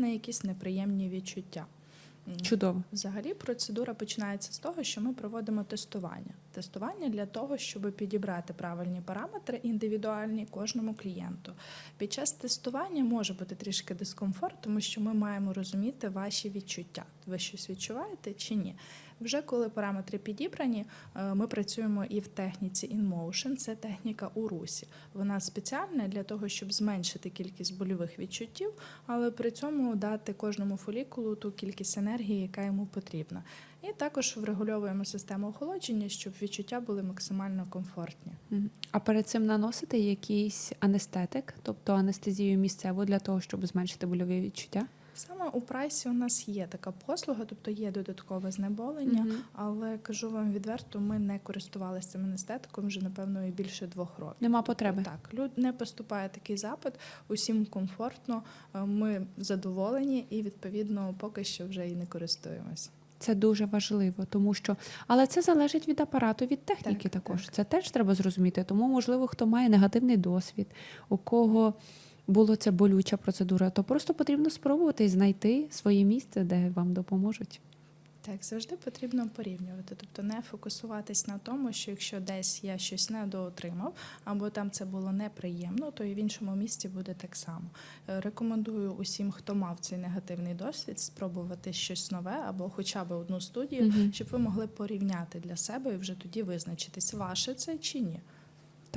на якісь неприємні відчуття. Чудово. Взагалі, процедура починається з того, що ми проводимо тестування. Тестування для того, щоб підібрати правильні параметри індивідуальні кожному клієнту. Під час тестування може бути трішки дискомфорт, тому що ми маємо розуміти ваші відчуття. Ви щось відчуваєте чи ні? Вже коли параметри підібрані, е, ми працюємо і в техніці InMotion, це техніка у русі. Вона спеціальна для того, щоб зменшити кількість больових відчуттів, але при цьому дати кожному фолікулу ту кількість енергії, яка йому потрібна. І також врегульовуємо систему охолодження, щоб відчуття були максимально комфортні. А перед цим наносити якийсь анестетик, тобто анестезію місцеву для того, щоб зменшити больові відчуття? Саме у прайсі у нас є така послуга, тобто є додаткове знеболення, Мгм. але кажу вам відверто, ми не користувалися цим анестетиком вже напевно і більше двох років. Нема потреби. Так, люд не поступає такий запит, усім комфортно, е, ми задоволені і відповідно поки що вже і не користуємось. Це дуже важливо, тому що але це залежить від апарату, від техніки Так, також. Це теж треба зрозуміти. Тому, можливо, хто має негативний досвід, у кого була ця болюча процедура, то просто потрібно спробувати і знайти своє місце, де вам допоможуть. Так, завжди потрібно порівнювати, тобто не фокусуватись на тому, що якщо десь я щось недоотримав, або там це було неприємно, то і в іншому місці буде так само. Е, Рекомендую усім, хто мав цей негативний досвід, спробувати щось нове або хоча б одну студію, Мгм. щоб ви могли порівняти для себе і вже тоді визначитись, ваше це чи ні.